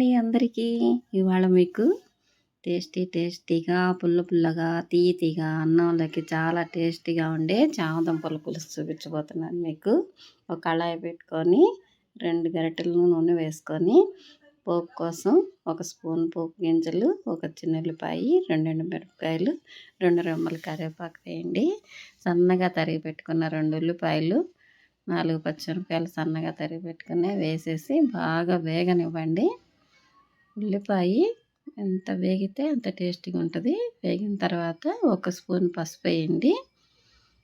అండి అందరికీ. ఇవాళ మీకు టేస్టీ టేస్టీగా పుల్ల పుల్లగా తీయ తీగా అన్నంలోకి చాలా టేస్టీగా ఉండే చామదుంపల పులుసు చూపించబోతున్నాను మీకు. ఒక కళాయి పెట్టుకొని రెండు గరిటెలు నూనె వేసుకొని పోపు కోసం ఒక స్పూన్ పోపు గింజలు ఒక చిన్న ఉల్లిపాయ రెండు మిరపకాయలు రెండు రెమ్మల కరివేపాకు వేయండి. సన్నగా తరిగి పెట్టుకున్న రెండు ఉల్లిపాయలు నాలుగు పచ్చిమిరపకాయలు సన్నగా తరిగి పెట్టుకుని వేసేసి బాగా వేగనివ్వండి. ఉల్లిపాయ ఎంత వేగితే అంత టేస్టీగా ఉంటుంది. వేగిన తర్వాత ఒక స్పూన్ పసుపు వేయండి.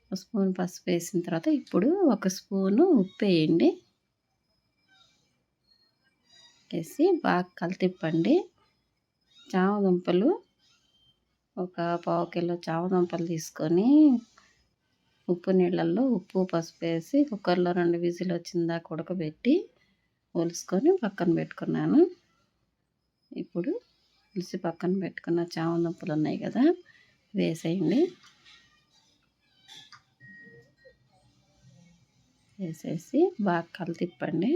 ఒక స్పూన్ పసుపు వేసిన తర్వాత ఇప్పుడు ఒక స్పూను ఉప్పు వేయండి. వేసి బాగా కలితిప్పండి. చామదుంపలు ఒక పావు కిలో చామదుంపలు తీసుకొని ఉప్పు నీళ్ళల్లో ఉప్పు పసుపు వేసి కుక్కర్లో రెండు విజిల్ వచ్చిందాక ఉడకబెట్టి ఒలుసుకొని పక్కన పెట్టుకున్నాను. ఇప్పుడు పులిసి పక్కన పెట్టుకున్న చామదుంపలు ఉన్నాయి కదా వేసేయండి. వేసేసి బాగా కలితిప్పండి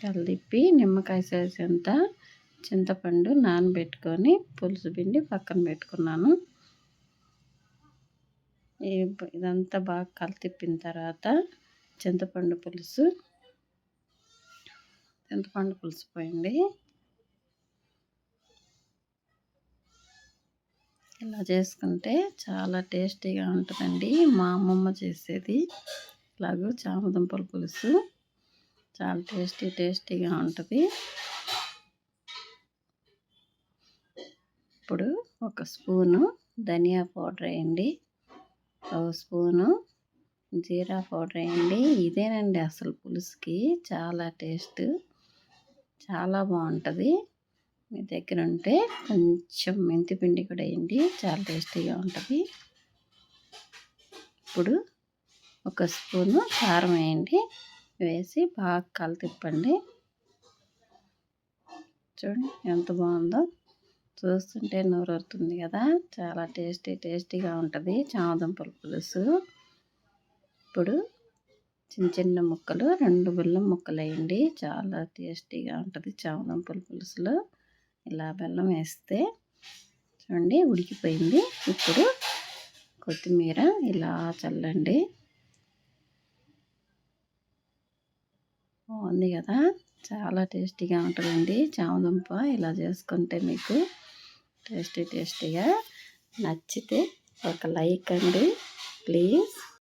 కలదిప్పి నిమ్మకాయ సేసేంత చింతపండు నానబెట్టుకొని పులుసు పిండి పక్కన పెట్టుకున్నాను. ఇదంతా బాగా కలతిప్పిన తర్వాత చింతపండు పులుసు చింతపండు పులుసు పోయండి ఇలా చేసుకుంటే చాలా టేస్టీగా ఉంటుందండి. మా అమ్మమ్మ చేసేది. ఇలాగూ చామదుంపల పులుసు చాలా టేస్టీ టేస్టీగా ఉంటుంది. ఇప్పుడు ఒక స్పూను ధనియా పౌడర్ వేయండి. ఒక స్పూను జీరా పౌడర్ వేయండి. ఇదేనండి అసలు పులుసుకి చాలా టేస్ట్. చాలా బాగుంటుంది. మీ దగ్గర ఉంటే కొంచెం మెంతి పిండి కూడా వేయండి. చాలా టేస్టీగా ఉంటుంది. ఇప్పుడు ఒక స్పూను కారం వేయండి. వేసి బాగా కలితిప్పండి. చూడండి ఎంత బాగుందో. చూస్తుంటే నోరూరుతుంది కదా. చాలా టేస్టీ టేస్టీగా ఉంటుంది. చామదుంపల పులుసు. ఇప్పుడు చిన్న చిన్న ముక్కలు రెండు బెల్లం ముక్కలు వేయండి చాలా టేస్టీగా ఉంటుంది చామదుంపల పులుసులో. ఇలా బెల్లం వేస్తే చూడండి ఉడికిపోయింది. ఇప్పుడు కొత్తిమీర ఇలా చల్లండి. బాగుంది కదా? చాలా టేస్టీగా ఉంటుందండి చామదుంప. ఇలా చేసుకుంటే మీకు టేస్టీ టేస్టీగా నచ్చితే ఒక లైక్ అండి. ప్లీజ్.